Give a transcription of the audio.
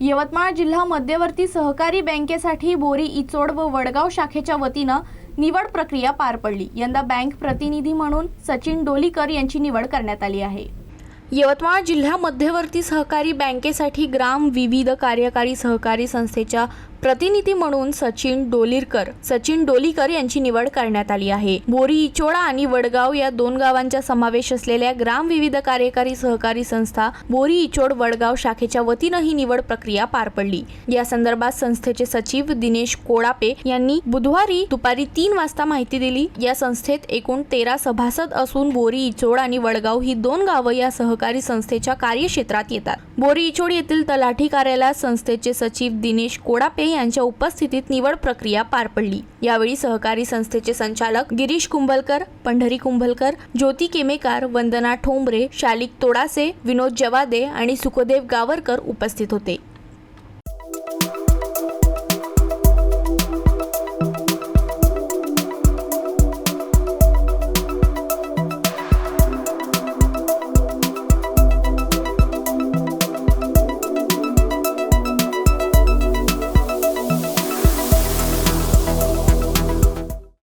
यवतमाळ जिल्हा मध्यवर्ती सहकारी बँकेसाठी बोरी इचोड व वडगाव शाखेच्या वतीनं निवड प्रक्रिया पार पडली. यंदा बँक प्रतिनिधी म्हणून सचिन डोलीकर यांची निवड करण्यात आली आहे. यवतमाळ जिल्हा मध्यवर्ती सहकारी बँकेसाठी ग्राम विविध कार्यकारी सहकारी संस्थेच्या प्रतिनिधी म्हणून सचिन डोलीरकर. सचिन डोलीकर यांची निवड करण्यात आली आहे. बोरी इचोडा आणि वडगाव या दोन गावांचा समावेश असलेल्या ग्राम विविध कार्यकारी सहकारी संस्था बोरी इचोड वडगाव शाखेच्या वतीनं ही निवड प्रक्रिया पार पडली. या संदर्भात संस्थेचे सचिव दिनेश कोळापे यांनी बुधवारी दुपारी तीन वाजता माहिती दिली. या संस्थेत एकूण तेरा सभासद असून बोरी इचोड आणि वडगाव ही दोन गावं या सहकारी संस्थेच्या कार्यक्षेत्रात येतात. बोरी इचोड येथील तलाठी कार्यालयात संस्थेचे सचिव दिनेश कोडापे यांच्या उपस्थितीत निवड प्रक्रिया पार पडली. यावेळी सहकारी संस्थेचे संचालक गिरीश कुंभलकर पंढरी कुंभलकर ज्योती केमेकार वंदना ठोंबरे शालिक तोडासे विनोद जवादे आणि सुखदेव गावरकर उपस्थित होते.